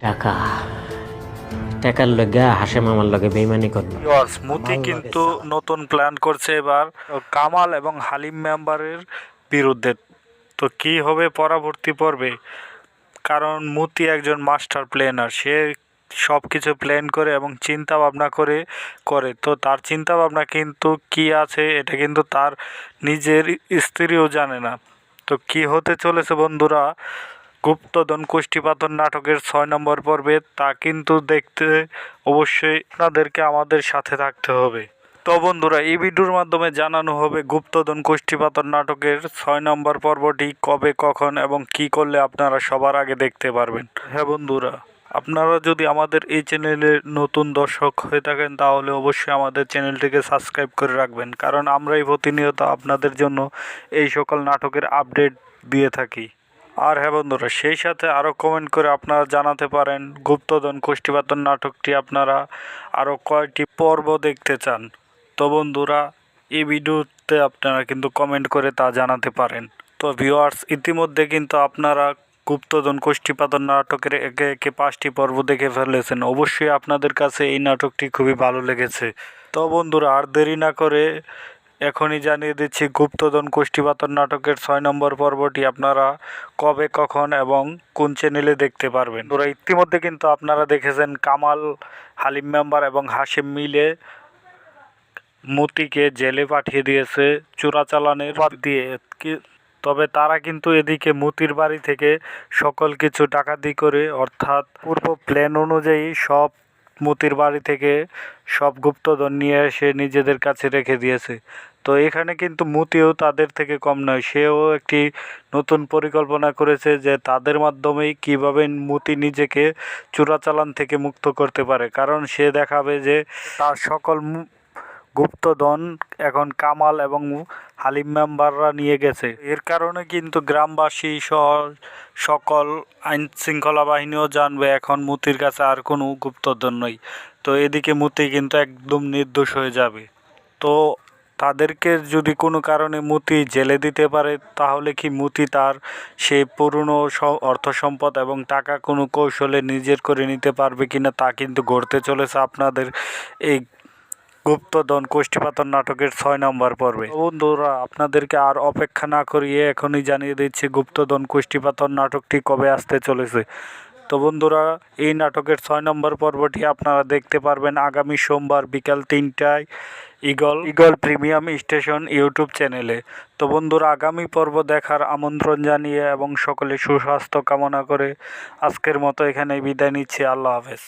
টাকা। টাকার লগে হাসে মামার লগে বেইমানি করল। ভিউয়ার্স মুতি কিন্তু নতুন প্ল্যান করছে এবার। কামাল এবং হালিম মেম্বারের বিরুদ্ধে। তো কি হবে পরবর্তী পর্বে? কারণ মুতি একজন মাস্টার প্ল্যানার সে সব কিছু প্ল্যান করে এবং চিন্তা ভাবনা করে করে। তো তার চিন্তা ভাবনা কিন্তু কি আছে এটা কিন্তু তার নিজের স্ত্রীও জানে না। তো কি হতে চলেছে বন্ধুরা? গুপ্তধন কুষ্টিপাতন নাটকের ছয় নম্বর পর্বে তা কিন্তু দেখতে অবশ্যই আপনাদেরকে আমাদের সাথে থাকতে হবে। তো বন্ধুরা, এই ভিডিওর মাধ্যমে জানানো হবে গুপ্তধন কুষ্টিপাতন নাটকের ছয় নম্বর পর্বটি কবে, কখন এবং কি করলে আপনারা সবার আগে দেখতে পারবেন। হ্যাঁ বন্ধুরা, আপনারা যদি আমাদের এই চ্যানেলে নতুন দর্শক হয়ে থাকেন তাহলে অবশ্যই আমাদের চ্যানেলটিকে সাবস্ক্রাইব করে রাখবেন, কারণ আমরাই প্রতিনিয়ত আপনাদের জন্য এই সকল নাটকের আপডেট দিয়ে থাকি। আর হ্যাঁ বন্ধুরা, সেই সাথে আরও কমেন্ট করে আপনারা জানাতে পারেন গুপ্তধন কুষ্টিপাতন নাটকটি আপনারা আরও কয়টি পর্ব দেখতে চান। তো বন্ধুরা, এই ভিডিওতে আপনারা কিন্তু কমেন্ট করে তা জানাতে পারেন। তো ভিউয়ার্স ইতিমধ্যে কিন্তু আপনারা গুপ্তধন কুষ্টিপাতন নাটকের একে একে পাঁচটি পর্ব দেখে ফেলেছেন। অবশ্যই আপনাদের কাছে এই নাটকটি খুবই ভালো লেগেছে। তো বন্ধুরা, আর দেরি না করে এখনই জানিয়ে দিচ্ছি, গুপ্তধন কুষ্টিপাতন নাটকের ছয় নম্বর পর্বটি আপনারা কবে, কখন এবং কোন চ্যানেলে দেখতে পারবেন। ওরা ইতিমধ্যে কিন্তু আপনারা দেখেছেন কামাল, হালিম মেম্বার এবং হাসিম মিলে মতিকে জেলে পাঠিয়ে দিয়েছে চোরাচালানের দিয়ে। তবে তারা কিন্তু এদিকে মতির বাড়ি থেকে সকল কিছু ডাকাতি করে, অর্থাৎ পূর্ব প্ল্যান অনুযায়ী সব মতির বাড়ি থেকে সব গুপ্তধন নিয়ে এসে নিজেদের কাছে রেখে দিয়েছে। তো এখানে কিন্তু মতিও তাদের থেকে কম নয়, সেও একটি নতুন পরিকল্পনা করেছে যে তাদের মাধ্যমেই কীভাবে মতি নিজেকে চোরাচালান থেকে মুক্ত করতে পারে। কারণ সে দেখাবে যে তার সকল গুপ্তধন এখন কামাল এবং হালিম মেম্বাররা নিয়ে গেছে। এর কারণে কিন্তু গ্রামবাসী সহ সকল আইন শৃঙ্খলা বাহিনীও জানবে এখন মুতির কাছে আর কোনো গুপ্তধন নেই। তো এদিকে মুতি কিন্তু একদম নির্দোষ হয়ে যাবে। তো তাদেরকে যদি কোনো কারণে মুতি জেলে দিতে পারে, তাহলে কি মুতি তার সেই পুরনো অর্থ সম্পদ এবং টাকা কোনো কৌশলে নিজের করে নিতে পারবে কিনা তা কিন্তু ঘটতে চলেছে আপনাদের এই গুপ্তধন কুষ্টিপাতন নাটকের ছয় নম্বর পর্বে। বন্ধুরা, আপনাদেরকে আর অপেক্ষা না করিয়ে এখনই জানিয়ে দিচ্ছি গুপ্তধন কুষ্টিপাতন নাটকটি কবে আসতে চলেছে। তো বন্ধুরা, এই নাটকের ছয় নম্বর পর্বটি আপনারা দেখতে পারবেন আগামী সোমবার বিকাল তিনটায় eagle eagle premium station YouTube চ্যানেলে। তো বন্ধুরা, আগামী পর্ব দেখার আমন্ত্রণ জানিয়ে এবং সকলে সুস্বাস্থ্য কামনা করে আজকের মতো এখানে বিদায় নিচ্ছি। আল্লাহ হাফেজ।